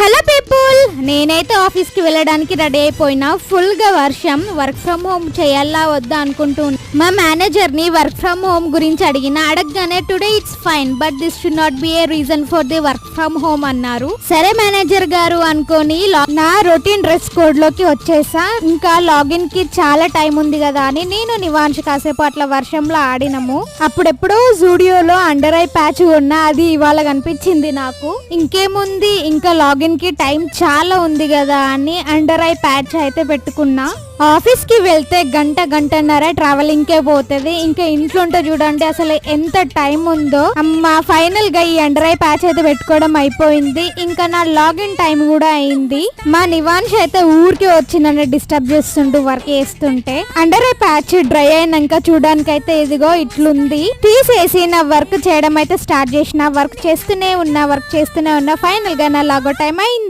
Hello people నేనైతే ఆఫీస్కి వెళ్ళడానికి రెడీ అయిపోయినా. ఫుల్గా వర్షం. వర్క్ ఫ్రమ్ హోమ్ చేయాలా వద్దా అనుకుంటూ మా మేనేజర్ని వర్క్ ఫ్రమ్ హోమ్ గురించి అడిగిన అడగగానే today it's fine but this should not be a reason for the work from home అన్నారు. సరే మేనేజర్ గారు అనుకొని నా రొటీన్ డ్రెస్ కోడ్లోకి వచ్చేసా ఇంకా లాగిన్కి చాలా టైం ఉంది కదా అని నేను నివాంశ కాసేపు అట్లా వర్షంలో ఆడినము. అప్పుడెప్పుడో జూడియోలో అండర్ ఐ ప్యాచ్ ఉన్నా అది ఇవాళ కనిపించింది నాకు. ఇంకేముంది? ఇంకా లాగిన్కి టైం చాలా ఉంది కదా అని అండర్ ఐ ప్యాచ్ అయితే పెట్టుకున్నా. ఆఫీస్కి వెళ్తే గంట గంటన్నర ట్రావెలింగ్ ఇంకే పోతుంది ఇంకా ఇంట్లో ఉంటే చూడండి అసలు ఎంత టైం ఉందో. అమ్మా ఫైనల్గా ఈ అండర్ ఐ ప్యాచ్ అయితే పెట్టుకోవడం అయిపోయింది. ఇంకా నా లాగిన్ టైం కూడా అయింది. మా నివాన్ష్ అయితే ఊరికి వచ్చిందని డిస్టర్బ్ చేస్తుంటూ వర్క్ చేస్తుంటే. అండర్ ఐ ప్యాచ్ డ్రై అయినాక చూడడానికి అయితే ఇదిగో ఇట్లుంది. తీసేసి నా వర్క్ చేయడం అయితే స్టార్ట్ చేసిన వర్క్ చేస్తూనే ఉన్నా వర్క్ చేస్తూనే ఉన్నా ఫైనల్గా నా లాగో టైం అయింది.